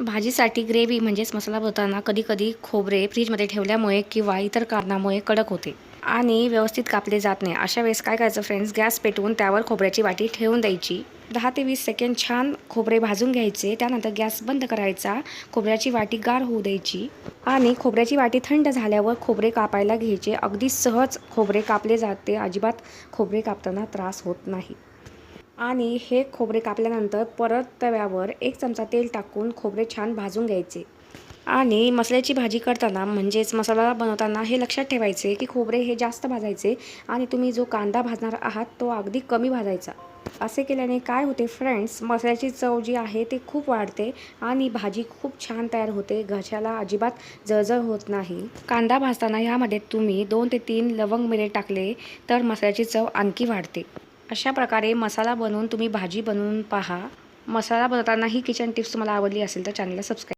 भाजीसाठी ग्रेव्ही म्हणजेच मसाला बनवताना कधीकधी खोबरे फ्रीजमध्ये ठेवल्यामुळे किंवा इतर कारणामुळे कडक होते आणि व्यवस्थित कापले जात नाही. अशा वेळेस काय करायचं फ्रेंड्स गॅस पेटवून त्यावर खोबऱ्याची वाटी ठेवून द्यायची. दहा ते वीस सेकंड छान खोबरे भाजून घ्यायचे. त्यानंतर गॅस बंद करायचा. खोबऱ्याची वाटी गार होऊ द्यायची आणि खोबऱ्याची वाटी थंड झाल्यावर खोबरे कापायला घ्यायचे. अगदी सहज खोबरे कापले जाते. अजिबात खोबरे कापताना त्रास होत नाही. आणि हे खोबरे कापल्यानंतर परत तव्यावर एक चमचा तेल टाकून खोबरे छान भाजून घ्यायचे. आणि मसाल्याची भाजी करताना म्हणजेच मसाला बनवताना हे लक्षात ठेवायचे की खोबरे हे जास्त भाजायचे आणि तुम्ही जो कांदा भाजणार आहात तो अगदी कमी भाजायचा. असे केल्याने काय होते फ्रेंड्स मसाल्याची चव जी आहे ती खूप वाढते आणि भाजी खूप छान तयार होते. घशाला अजिबात जळजळ होत नाही. कांदा भाजताना ह्यामध्ये तुम्ही दोन ते तीन लवंग मिरे टाकले तर मसाल्याची चव आणखी वाढते. अशा प्रकारे मसाला बनवून तुम्ही भाजी बनवून पहा. मसाला बनवताना ही किचन टिप्स तुम्हाला आवडली असेल तर चॅनलला सबस्क्राईब